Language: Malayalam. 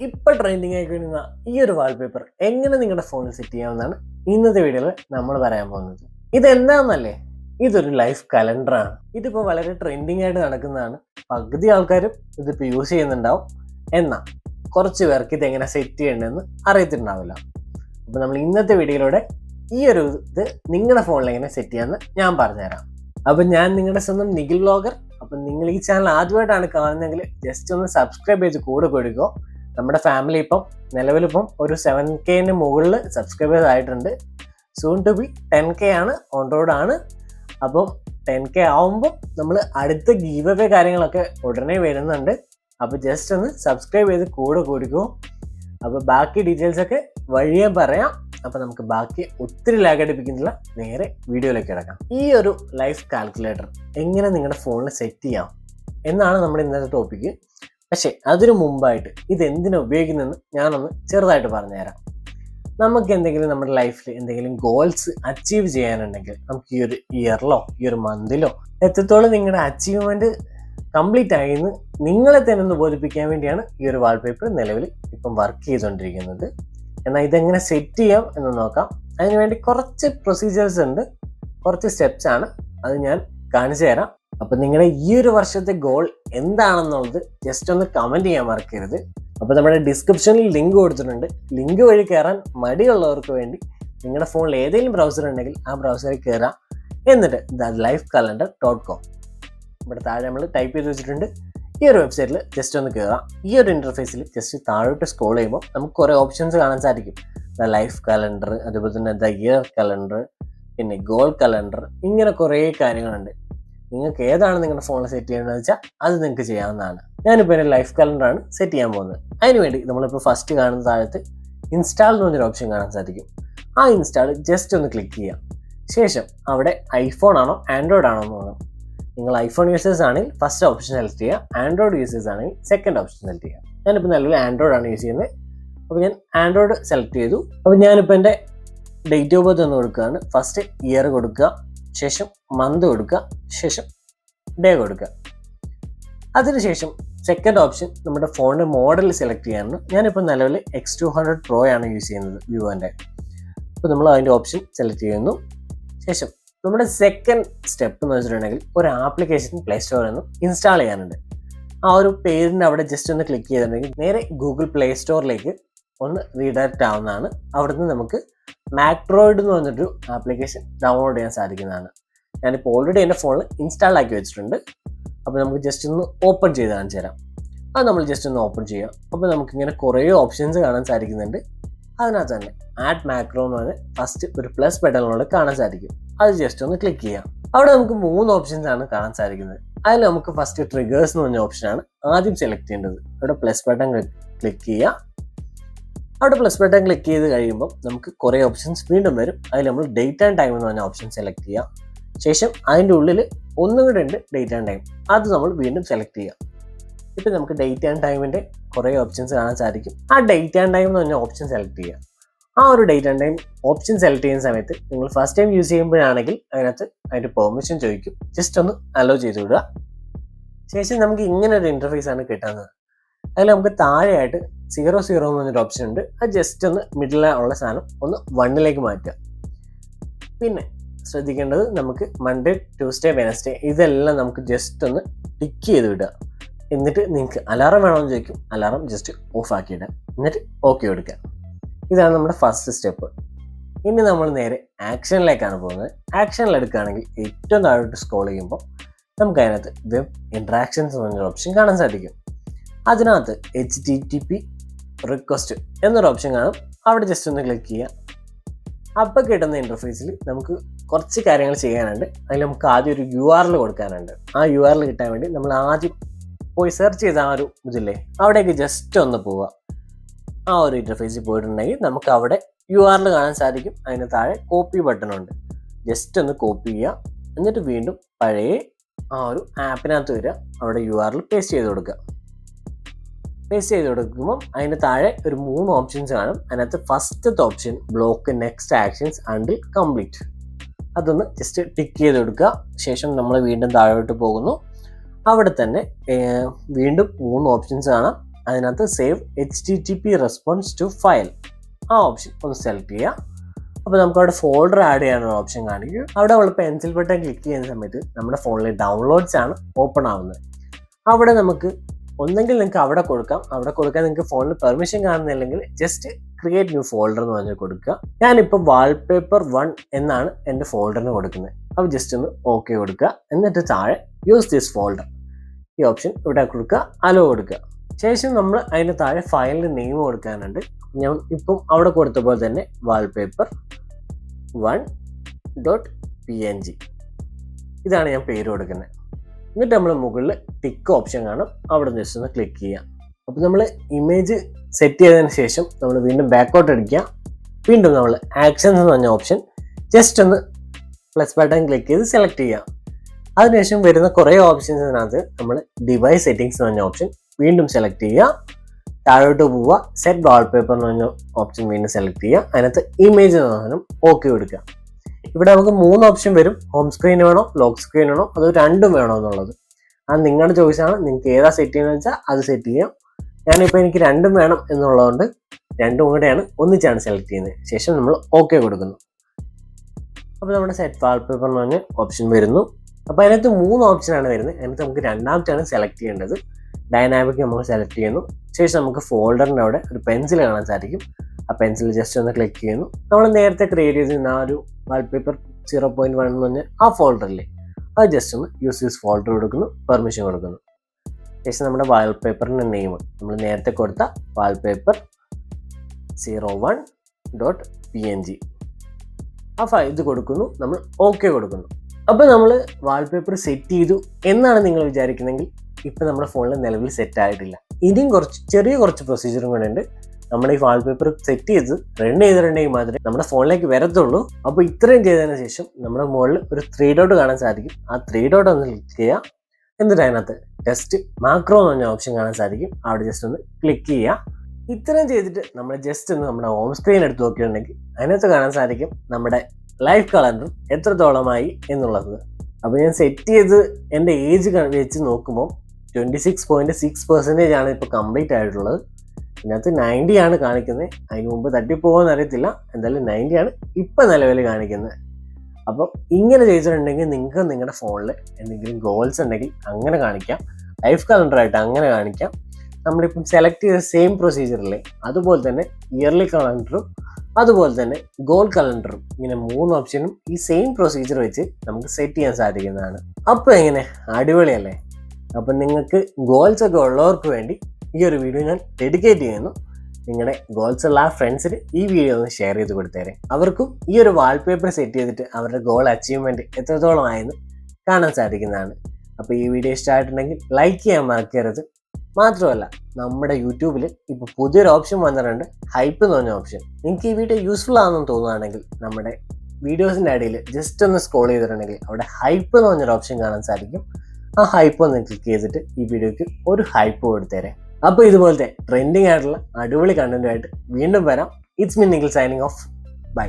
ഇപ്പൊ ട്രെൻഡിങ് ആയിക്കൊണ്ടിരുന്ന ഈ ഒരു വാൾപേപ്പർ എങ്ങനെ നിങ്ങളുടെ ഫോണിൽ സെറ്റ് ചെയ്യാമെന്നാണ് ഇന്നത്തെ വീഡിയോയിൽ നമ്മൾ പറയാൻ പോകുന്നത്. ഇതെന്താണെന്നല്ലേ ഇതൊരു ലൈഫ് കലണ്ടറാണ് ഇതിപ്പോ വളരെ ട്രെൻഡിങ് ആയിട്ട് നടക്കുന്നതാണ്. പകുതി ആൾക്കാരും ഇതിപ്പോ യൂസ് ചെയ്യുന്നുണ്ടാവും. എന്നാൽ കുറച്ച് പേർക്ക് ഇത് എങ്ങനെ സെറ്റ് ചെയ്യേണ്ടതെന്ന് അറിയത്തിട്ടുണ്ടാവില്ല. അപ്പോൾ നമ്മൾ ഇന്നത്തെ വീഡിയോയിലൂടെ ഈ ഒരു ഇത് നിങ്ങളുടെ ഫോണിൽ എങ്ങനെ സെറ്റ് ചെയ്യാമെന്ന് ഞാൻ പറഞ്ഞുതരാം. അപ്പൊ ഞാൻ നിങ്ങളുടെ സ്വന്തം നിഖിൽ ബ്ലോഗർ അപ്പൊ നിങ്ങൾ ഈ ചാനൽ ആദ്യമായിട്ടാണ് കാണുന്നതെങ്കിൽ ജസ്റ്റ് ഒന്ന് സബ്സ്ക്രൈബ് ചെയ്ത് കൂടെ കൊടുക്കുക. നമ്മുടെ ഫാമിലി ഇപ്പം നിലവിലിപ്പം ഒരു സെവൻ കെന് മുകളിൽ സബ്സ്ക്രൈബേഴ്സ് ആയിട്ടുണ്ട്. Soon to be ten K ആണ് ഓൺ റോഡ് ആണ്. അപ്പം ടെൻ കെ ആവുമ്പോൾ നമ്മൾ അടുത്ത ഗീവ് അവേ കാര്യങ്ങളൊക്കെ ഉടനെ വരുന്നുണ്ട്. അപ്പോൾ ജസ്റ്റ് ഒന്ന് സബ്സ്ക്രൈബ് ചെയ്ത് കൂടെ കൊടുക്കും. അപ്പോൾ ബാക്കി ഡീറ്റെയിൽസ് ഒക്കെ വഴിയെ പറയാം. അപ്പോൾ നമുക്ക് ബാക്കി ഒത്തിരി ലാഗ് അടിപ്പിക്കുന്നില്ല. നേരെ വീഡിയോയിലേക്ക് കിടക്കാം. ഈ ഒരു ലൈഫ് കാൽക്കുലേറ്റർ എങ്ങനെ നിങ്ങളുടെ ഫോണിൽ സെറ്റ് ചെയ്യാം? എന്നാണ് നമ്മുടെ ഇന്നത്തെ ടോപ്പിക്ക് പക്ഷേ അതിനു മുമ്പായിട്ട് ഇത് എന്തിനാ ഉപയോഗിക്കുന്നതെന്ന് ഞാനൊന്ന് ചെറുതായിട്ട് പറഞ്ഞുതരാം. നമുക്ക് എന്തെങ്കിലും നമ്മുടെ ലൈഫിൽ എന്തെങ്കിലും ഗോൾസ് അച്ചീവ് ചെയ്യാനുണ്ടെങ്കിൽ നമുക്ക് ഈ ഒരു ഇയറിലോ ഈ ഒരു മന്തിലോ എത്രത്തോളം നിങ്ങളുടെ അച്ചീവ്മെന്റ് കംപ്ലീറ്റ് ആയെന്ന് നിങ്ങളെ തന്നെ ഒന്ന് ബോധിപ്പിക്കാൻ വേണ്ടിയാണ് ഈ ഒരു വാൾപേപ്പർ നിലവിൽ ഇപ്പം വർക്ക് ചെയ്തുകൊണ്ടിരിക്കുന്നത്. എന്നാൽ ഇതെങ്ങനെ സെറ്റ് ചെയ്യാം എന്ന് നോക്കാം. അതിനുവേണ്ടി കുറച്ച് പ്രൊസീജിയേഴ്സ് ഉണ്ട്. കുറച്ച് സ്റ്റെപ്സ് ആണ്. അത് ഞാൻ കാണിച്ചു തരാം അപ്പൊ നിങ്ങളുടെ ഈ ഒരു വർഷത്തെ ഗോൾ എന്താണെന്നുള്ളത് ജസ്റ്റ് ഒന്ന് കമന്റ് ചെയ്യാൻ മറക്കരുത്. അപ്പൊ നമ്മുടെ ഡിസ്ക്രിപ്ഷനിൽ ലിങ്ക് കൊടുത്തിട്ടുണ്ട്. ലിങ്ക് വഴി കയറാൻ മടിയുള്ളവർക്ക് വേണ്ടി നിങ്ങളുടെ ഫോണിൽ ഏതെങ്കിലും ബ്രൗസർ ഉണ്ടെങ്കിൽ ആ ബ്രൗസറിൽ കയറാം എന്നിട്ട് the life calendar dot com ഇവിടെ താഴെ നമ്മൾ ടൈപ്പ് ചെയ്ത് വെച്ചിട്ടുണ്ട്. ഈ ഒരു വെബ്സൈറ്റിൽ ജസ്റ്റ് ഒന്ന് കയറാം ഈ ഒരു ഇന്റർഫേസിൽ ജസ്റ്റ് താഴോട്ട് സ്ക്രോൾ ചെയ്യുമ്പോൾ നമുക്ക് കുറേ ഓപ്ഷൻസ് കാണാൻ സാധിക്കും. ദ ലൈഫ് കലണ്ടർ അതുപോലെ തന്നെ ദ ഇയർ കലണ്ടർ പിന്നെ ഗോൾ കലണ്ടർ ഇങ്ങനെ കുറേ കാര്യങ്ങളുണ്ട്. നിങ്ങൾക്ക് ഏതാണ് നിങ്ങളുടെ ഫോണിൽ സെറ്റ് ചെയ്യേണ്ടതെന്ന് വെച്ചാൽ അത് നിങ്ങൾക്ക് ചെയ്യാവുന്നതാണ്. ഞാനിപ്പോൾ എന്റെ ലൈഫ് കലണ്ടറാണ് സെറ്റ് ചെയ്യാൻ പോകുന്നത്. അതിനുവേണ്ടി നമ്മളിപ്പോൾ ഫസ്റ്റ് കാണുന്ന താഴത്ത് ഇൻസ്റ്റാൾ എന്ന് പറഞ്ഞൊരു ഓപ്ഷൻ കാണാൻ സാധിക്കും. ആ ഇൻസ്റ്റാൾ ജസ്റ്റ് ഒന്ന് ക്ലിക്ക് ചെയ്യാം. ശേഷം അവിടെ ഐഫോൺ ആണോ ആൻഡ്രോയിഡ് ആണോ എന്ന് നോക്കാം. നിങ്ങൾ ഐഫോൺ യൂസേഴ്സ് ആണെങ്കിൽ ഫസ്റ്റ് ഓപ്ഷൻ സെലക്ട് ചെയ്യുക ആൻഡ്രോയിഡ് യൂസേഴ്സ് ആണെങ്കിൽ സെക്കൻഡ് ഓപ്ഷൻ സെലക്ട് ചെയ്യുക ഞാനിപ്പോൾ നിലവിൽ ആൻഡ്രോയിഡ് ആണ് യൂസ് ചെയ്യുന്നത്. അപ്പോൾ ഞാൻ ആൻഡ്രോയിഡ് സെലക്ട് ചെയ്തു. അപ്പോൾ ഞാനിപ്പോൾ എന്റെ ഡേറ്റ് ഓഫ് ബർത്ത് ഒന്ന് കൊടുക്കുകയാണ്. ഫസ്റ്റ് ഇയർ കൊടുക്കുക. ശേഷം മന്ത് കൊടുക്കുക ശേഷം ഡേ കൊടുക്കുക. അതിനുശേഷം സെക്കൻഡ് ഓപ്ഷൻ നമ്മുടെ ഫോണിന്റെ മോഡൽ സെലക്ട് ചെയ്യാനാണ്. ഞാനിപ്പോൾ നിലവിൽ എക്സ് ടു ഹൺഡ്രഡ് പ്രോ ആണ് യൂസ് ചെയ്യുന്നത് വിവോന്റെ അപ്പോൾ നമ്മൾ അതിന്റെ ഓപ്ഷൻ സെലക്ട് ചെയ്യുന്നു. ശേഷം നമ്മുടെ സെക്കൻഡ് സ്റ്റെപ്പ് എന്ന് വെച്ചിട്ടുണ്ടെങ്കിൽ ഒരു ആപ്ലിക്കേഷൻ പ്ലേ സ്റ്റോറിൽ നിന്ന് ഇൻസ്റ്റാൾ ചെയ്യാനുണ്ട്. ആ ഒരു പേരിന്റെ അവിടെ ജസ്റ്റ് ഒന്ന് ക്ലിക്ക് ചെയ്തിട്ടുണ്ടെങ്കിൽ നേരെ ഗൂഗിൾ പ്ലേ സ്റ്റോറിലേക്ക് ഒന്ന് റീഡയറക്റ്റ് ആവുന്നതാണ്. അവിടുന്ന് നമുക്ക് മാക്ട്രോയിഡ് എന്ന് പറഞ്ഞിട്ടൊരു ആപ്ലിക്കേഷൻ ഡൗൺലോഡ് ചെയ്യാൻ സാധിക്കുന്നതാണ്. ഞാനിപ്പോൾ ഓൾറെഡി എന്റെ ഫോണിൽ ഇൻസ്റ്റാൾ ആക്കി വെച്ചിട്ടുണ്ട്. അപ്പോൾ നമുക്ക് ജസ്റ്റ് ഒന്ന് ഓപ്പൺ ചെയ്ത് കാണിച്ചു തരാം. അത് നമ്മൾ ജസ്റ്റ് ഒന്ന് ഓപ്പൺ ചെയ്യാം. അപ്പോൾ നമുക്കിങ്ങനെ കുറേ ഓപ്ഷൻസ് കാണാൻ സാധിക്കുന്നുണ്ട്. അതിനകത്ത് തന്നെ ആഡ് മാക്രോ എന്ന് പറഞ്ഞ് ഫസ്റ്റ് ഒരു പ്ലസ് ബട്ടണിലൂടെ കാണാൻ സാധിക്കും. അത് ജസ്റ്റ് ഒന്ന് ക്ലിക്ക് ചെയ്യാം. അവിടെ നമുക്ക് മൂന്ന് ഓപ്ഷൻസ് ആണ് കാണാൻ സാധിക്കുന്നത്. അതിൽ നമുക്ക് ഫസ്റ്റ് ട്രിഗേഴ്സ് എന്ന് പറഞ്ഞ ഓപ്ഷനാണ് ആദ്യം സെലക്ട് ചെയ്യേണ്ടത്. അവിടെ പ്ലസ് ബട്ടൺ ക്ലിക്ക് ചെയ്യുക അവിടെ പ്ലസ് ബട്ടൺ ക്ലിക്ക് ചെയ്ത് കഴിയുമ്പോൾ നമുക്ക് കുറേ ഓപ്ഷൻസ് വീണ്ടും വരും. അതിൽ നമ്മൾ ഡേറ്റ് ആൻഡ് ടൈം എന്ന് പറഞ്ഞ ഓപ്ഷൻ സെലക്ട് ചെയ്യാം. ശേഷം അതിന്റെ ഉള്ളിൽ ഒന്നും കൂടെ ഉണ്ട് ഡേറ്റ് ആൻഡ് ടൈം അത് നമ്മൾ വീണ്ടും സെലക്ട് ചെയ്യാം. ഇപ്പം നമുക്ക് ഡേറ്റ് ആൻഡ് ടൈമിന്റെ കുറേ ഓപ്ഷൻസ് കാണാൻ സാധിക്കും. ആ ഡേറ്റ് ആൻഡ് ടൈം എന്ന് പറഞ്ഞ ഓപ്ഷൻ സെലക്ട് ചെയ്യുക ആ ഒരു date and time option select ചെയ്യുന്ന സമയത്ത് നിങ്ങൾ ഫസ്റ്റ് ടൈം യൂസ് ചെയ്യുമ്പോഴാണെങ്കിൽ അതിനകത്ത് അതിന്റെ പെർമിഷൻ ചോദിക്കും. ജസ്റ്റ് ഒന്ന് അലോ ചെയ്ത് വിടുക. ശേഷം നമുക്ക് ഇങ്ങനെ ഒരു ഇന്റർഫേസ് ആണ് കിട്ടുന്നത് അതിൽ നമുക്ക് താഴെയായിട്ട് സീറോ സീറോ എന്ന് പറഞ്ഞൊരു ഓപ്ഷൻ ഉണ്ട്. അത് ജസ്റ്റ് ഒന്ന് മിഡിൽ ഉള്ള സാധനം ഒന്ന് വണ്ണിലേക്ക് മാറ്റുക. പിന്നെ ശ്രദ്ധിക്കേണ്ടത് നമുക്ക് മൺഡേ ട്യൂസ്ഡേ വെനസ്ഡേ ഇതെല്ലാം നമുക്ക് ജസ്റ്റ് ഒന്ന് ടിക്ക് ചെയ്ത് വിടുക. എന്നിട്ട് നിങ്ങൾക്ക് അലാറം വേണമെന്ന് ചോദിക്കും. അലാറം ജസ്റ്റ് ഓഫ് ആക്കിയിടുക എന്നിട്ട് ഓക്കെ കൊടുക്കുക. ഇതാണ് നമ്മുടെ ഫസ്റ്റ് സ്റ്റെപ്പ് ഇനി നമ്മൾ നേരെ ആക്ഷനിലേക്കാണ് പോകുന്നത്. ആക്ഷനിൽ എടുക്കുകയാണെങ്കിൽ ഏറ്റവും താഴോട്ട് സ്ക്രോൾ ചെയ്യുമ്പോൾ നമുക്ക് അതിനകത്ത് വെബ് ഇൻട്രാക്ഷൻസ് എന്ന് പറഞ്ഞൊരു ഓപ്ഷൻ കാണാൻ സാധിക്കും. അതിനകത്ത് H T T P request എന്നൊരു ഓപ്ഷൻ കാണും. അവിടെ ജസ്റ്റ് ഒന്ന് ക്ലിക്ക് ചെയ്യുക. അപ്പോൾ കിട്ടുന്ന ഇന്റർഫേസിൽ നമുക്ക് കുറച്ച് കാര്യങ്ങൾ ചെയ്യാനുണ്ട്. അതിൽ നമുക്ക് ആദ്യം ഒരു യു ആർ എൽ കൊടുക്കാനുണ്ട്. ആ യു ആർ എൽ കിട്ടാൻ വേണ്ടി നമ്മൾ ആദ്യം പോയി സെർച്ച് ചെയ്ത ആ ഒരു ഇതില്ലേ അവിടേക്ക് ജസ്റ്റ് ഒന്ന് പോവുക. ആ ഒരു ഇന്റർഫേസിൽ പോയിട്ടുണ്ടെങ്കിൽ നമുക്ക് അവിടെ യു ആർ എൽ കാണാൻ സാധിക്കും. അതിന് താഴെ കോപ്പി ബട്ടൺ ഉണ്ട്. ജസ്റ്റ് ഒന്ന് കോപ്പി ചെയ്യുക. എന്നിട്ട് വീണ്ടും പഴയ ആ ഒരു ആപ്പിനകത്ത് വരിക. അവിടെ യു ആർ എൽ പേസ്റ്റ് ചെയ്ത് കൊടുക്കുക. പേസ്റ്റ് ചെയ്ത് കൊടുക്കുമ്പോൾ അതിന് താഴെ ഒരു മൂന്ന് ഓപ്ഷൻസ് കാണും. അതിനകത്ത് ഫസ്റ്റത്തെ option block next actions until complete അതൊന്ന് ജസ്റ്റ് ടിക്ക് ചെയ്ത് കൊടുക്കുക. ശേഷം നമ്മൾ വീണ്ടും താഴോട്ട് പോകുന്നു. അവിടെ തന്നെ വീണ്ടും മൂന്ന് ഓപ്ഷൻസ് കാണാം. അതിനകത്ത് save H T T P response to file ആ ഓപ്ഷൻ ഒന്ന് സെലക്ട് ചെയ്യുക. അപ്പോൾ നമുക്ക് അവിടെ ഫോൾഡർ ആഡ് ചെയ്യാനുള്ള ഓപ്ഷൻ കാണിക്കും. അവിടെ നമ്മൾ പെൻസിൽ ബട്ടൺ ക്ലിക്ക് ചെയ്യുന്ന സമയത്ത് നമ്മുടെ ഫോണിൽ ഡൗൺലോഡ്സ് ആണ് ഓപ്പൺ ആവുന്നത്. അവിടെ നമുക്ക് ഒന്നെങ്കിൽ നിങ്ങൾക്ക് അവിടെ കൊടുക്കാം. അവിടെ കൊടുക്കാൻ നിങ്ങൾക്ക് ഫോണിൽ പെർമിഷൻ കാണുന്നില്ലെങ്കിൽ ജസ്റ്റ് ക്രിയേറ്റ് ന്യൂ ഫോൾഡർ എന്ന് പറഞ്ഞ് കൊടുക്കുക. ഞാനിപ്പോൾ വാൾപേപ്പർ വൺ എന്നാണ് എന്റെ ഫോൾഡറിന് കൊടുക്കുന്നത്. അപ്പോൾ ജസ്റ്റ് ഒന്ന് ഓക്കെ കൊടുക്കുക. എന്നിട്ട് താഴെ യൂസ് ദിസ് ഫോൾഡർ ഈ ഓപ്ഷൻ ഇവിടെ കൊടുക്കുക. അലോ കൊടുക്കുക. ശേഷം നമ്മൾ അതിന് താഴെ ഫയലിന്റെ നെയിം കൊടുക്കാനുണ്ട്. ഞാൻ ഇപ്പം അവിടെ കൊടുത്ത പോലെ തന്നെ wallpaper one dot P N G ഇതാണ് ഞാൻ പേര് കൊടുക്കുന്നത്. എന്നിട്ട് നമ്മൾ മുകളിൽ ടിക്ക് ഓപ്ഷൻ കാണും. അവിടെ ജസ്റ്റ് ഒന്ന് ക്ലിക്ക് ചെയ്യാം. അപ്പോൾ നമ്മൾ ഇമേജ് സെറ്റ് ചെയ്തതിന് ശേഷം നമ്മൾ വീണ്ടും ബാക്കോട്ട് അടിക്കുക. വീണ്ടും നമ്മൾ ആക്ഷൻസ് എന്ന് പറഞ്ഞ ഓപ്ഷൻ ജസ്റ്റ് ഒന്ന് പ്ലസ് ബട്ടൺ ക്ലിക്ക് ചെയ്ത് സെലക്ട് ചെയ്യാം അതിനുശേഷം വരുന്ന കുറേ ഓപ്ഷൻസിനകത്ത് നമ്മൾ ഡിവൈസ് സെറ്റിംഗ്സ് എന്ന് പറഞ്ഞ ഓപ്ഷൻ വീണ്ടും സെലക്ട് ചെയ്യുക. താഴോട്ട് പോവുക. സെറ്റ് വാൾപേപ്പർ എന്ന് പറഞ്ഞ ഓപ്ഷൻ വീണ്ടും സെലക്ട് ചെയ്യുക. അതിനകത്ത് ഇമേജ് എന്ന് പറഞ്ഞാലും ഓക്കെ കൊടുക്കുക. ഇവിടെ നമുക്ക് മൂന്ന് ഓപ്ഷൻ വരും. ഹോം സ്ക്രീൻ വേണോ? ലോക്ക് സ്ക്രീൻ വേണോ? അതോ രണ്ടും വേണോ എന്നുള്ളത്. അത് നിങ്ങളുടെ ചോയ്സാണ് നിങ്ങൾക്ക് ഏതാ സെറ്റ് ചെയ്യുന്നത് വെച്ചാൽ അത് സെറ്റ് ചെയ്യാം. ഞാനിപ്പോൾ എനിക്ക് രണ്ടും വേണം എന്നുള്ളതുകൊണ്ട് രണ്ടും കൂടെയാണ് ഒന്നിച്ചാണ് സെലക്ട് ചെയ്യുന്നത്. ശേഷം നമ്മൾ ഓക്കെ കൊടുക്കുന്നു. അപ്പോൾ നമ്മുടെ സെറ്റ് വാൾപേപ്പർ എന്ന് പറഞ്ഞ ഓപ്ഷൻ വരുന്നു. അപ്പോൾ അതിനകത്ത് മൂന്ന് ഓപ്ഷനാണ് വരുന്നത്. അതിനകത്ത് നമുക്ക് രണ്ടാമത്തെയാണ് സെലക്ട് ചെയ്യേണ്ടത്. ഡൈനാമിക് നമുക്ക് സെലക്ട് ചെയ്യുന്നു. ശേഷം നമുക്ക് ഫോൾഡറിന്റെ അവിടെ ഒരു പെൻസിൽ കാണാൻ സാധിക്കും. ആ പെൻസിൽ ജസ്റ്റ് ഒന്ന് ക്ലിക്ക് ചെയ്യുന്നു. നമ്മൾ നേരത്തെ ക്രിയേറ്റ് ചെയ്തിരുന്ന ആ ഒരു വാൾപേപ്പർ സീറോ പോയിന്റ് വൺ എന്ന് പറഞ്ഞ ആ ഫോൾഡറില്ലേ അത് ജസ്റ്റ് ഒന്ന് യൂസ് യൂസ് ഫോൾഡർ കൊടുക്കുന്നു പെർമിഷൻ കൊടുക്കുന്നു. ശേഷം നമ്മുടെ വാൾപേപ്പറിന്റെ നെയിം നമ്മൾ നേരത്തെ കൊടുത്ത wallpaper zero one dot P N G ആ ഫയൽ ഇത് കൊടുക്കുന്നു നമ്മൾ ഓക്കെ കൊടുക്കുന്നു. അപ്പോൾ നമ്മൾ വാൾപേപ്പർ സെറ്റ് ചെയ്തു എന്നാണ് നിങ്ങൾ വിചാരിക്കുന്നതെങ്കിൽ ഇപ്പം നമ്മുടെ ഫോണിൽ നിലവിൽ സെറ്റ് ആയിട്ടില്ല. ഇനിയും കുറച്ച് ചെറിയ കുറച്ച് പ്രൊസീജിയറും കൂടെ ഉണ്ട്. നമ്മുടെ ഈ വാൾപേപ്പർ സെറ്റ് ചെയ്ത് റൺ ചെയ്തിട്ടുണ്ടെങ്കിൽ മാത്രമേ നമ്മുടെ ഫോണിലേക്ക് വരത്തുള്ളൂ. അപ്പോൾ ഇത്രയും ചെയ്തതിന് ശേഷം നമ്മുടെ മുകളിൽ ഒരു ത്രീ ഡോട്ട് കാണാൻ സാധിക്കും. ആ ത്രീ ഡോട്ട് ഒന്ന് ക്ലിക്ക് ചെയ്യുക. എന്നിട്ട് അതിനകത്ത് ജസ്റ്റ് മാക്രോ എന്ന് പറഞ്ഞ ഓപ്ഷൻ കാണാൻ സാധിക്കും. അവിടെ ജസ്റ്റ് ഒന്ന് ക്ലിക്ക് ചെയ്യുക. ഇത്രയും ചെയ്തിട്ട് നമ്മൾ ജസ്റ്റ് ഒന്ന് നമ്മുടെ ഹോം സ്ക്രീൻ എടുത്ത് നോക്കിയിട്ടുണ്ടെങ്കിൽ അതിനകത്ത് കാണാൻ സാധിക്കും നമ്മുടെ ലൈഫ് കലണ്ടർ എത്രത്തോളമായി എന്നുള്ളത്. അപ്പോൾ ഞാൻ സെറ്റ് ചെയ്ത് എന്റെ ഏജ് വെച്ച് നോക്കുമ്പോൾ twenty six point six percentage ആണ് ഇപ്പോൾ കംപ്ലീറ്റ് ആയിട്ടുള്ളത്. ഇതിനകത്ത് നയന്റി ആണ് കാണിക്കുന്നത് അതിന് മുമ്പ് തട്ടിപ്പോകുമെന്ന് അറിയത്തില്ല. എന്തായാലും നയന്റി ആണ് ഇപ്പം നിലവിൽ കാണിക്കുന്നത് അപ്പം ഇങ്ങനെ ചെയ്തിട്ടുണ്ടെങ്കിൽ നിങ്ങൾക്ക് നിങ്ങളുടെ ഫോണിൽ എന്തെങ്കിലും ഗോൾസ് ഉണ്ടെങ്കിൽ അങ്ങനെ കാണിക്കാം. ലൈഫ് കലണ്ടർ ആയിട്ട് അങ്ങനെ കാണിക്കാം. നമ്മളിപ്പം സെലക്ട് ചെയ്ത സെയിം പ്രൊസീജിയറിലെ അതുപോലെ തന്നെ ഇയർലി കലണ്ടറും അതുപോലെ തന്നെ ഗോൾ കലണ്ടറും ഇങ്ങനെ മൂന്ന് ഓപ്ഷനും ഈ സെയിം പ്രൊസീജിയർ വെച്ച് നമുക്ക് സെറ്റ് ചെയ്യാൻ സാധിക്കുന്നതാണ്. അപ്പോൾ എങ്ങനെ? അടിപൊളിയല്ലേ? അപ്പം നിങ്ങൾക്ക് ഗോൾസ് ഒക്കെ ഉള്ളവർക്ക് വേണ്ടി ഈ ഒരു വീഡിയോ ഞാൻ ഡെഡിക്കേറ്റ് ചെയ്യുന്നു. നിങ്ങളുടെ ഗോൾസ് ഉള്ള ആ ഫ്രണ്ട്സിന് ഈ വീഡിയോ ഒന്ന് ഷെയർ ചെയ്ത് കൊടുത്തേരെ. അവർക്കും ഈ ഒരു വാൾപേപ്പർ സെറ്റ് ചെയ്തിട്ട് അവരുടെ ഗോൾ അച്ചീവ്മെന്റ് എത്രത്തോളം ആയെന്ന് കാണാൻ സാധിക്കുന്നതാണ്. അപ്പോൾ ഈ വീഡിയോ ഇഷ്ടമായിട്ടുണ്ടെങ്കിൽ ലൈക്ക് ചെയ്യാൻ മറക്കരുത്. മാത്രമല്ല നമ്മുടെ യൂട്യൂബിൽ ഇപ്പോൾ പുതിയൊരു ഓപ്ഷൻ വന്നിട്ടുണ്ട് ഹൈപ്പ് എന്ന് പറഞ്ഞ ഓപ്ഷൻ നിങ്ങൾക്ക് ഈ വീഡിയോ യൂസ്ഫുൾ ആണെന്ന് തോന്നുകയാണെങ്കിൽ നമ്മുടെ വീഡിയോസിന്റെ അടിയിൽ ജസ്റ്റ് ഒന്ന് സ്ക്രോൾ ചെയ്തിട്ടുണ്ടെങ്കിൽ അവിടെ ഹൈപ്പ് എന്ന് പറഞ്ഞൊരു ഓപ്ഷൻ കാണാൻ സാധിക്കും. ആ ഹൈപ്പ് ഒന്ന് ക്ലിക്ക് ചെയ്തിട്ട് ഈ വീഡിയോയ്ക്ക് ഒരു ഹൈപ്പ് കൊടുത്തേരെ. അപ്പോൾ ഇതുപോലത്തെ ട്രെൻഡിങ് ആയിട്ടുള്ള അടിപൊളി കണ്ടന്റുമായിട്ട് വീണ്ടും വരാം. It's me Nikhil signing off bye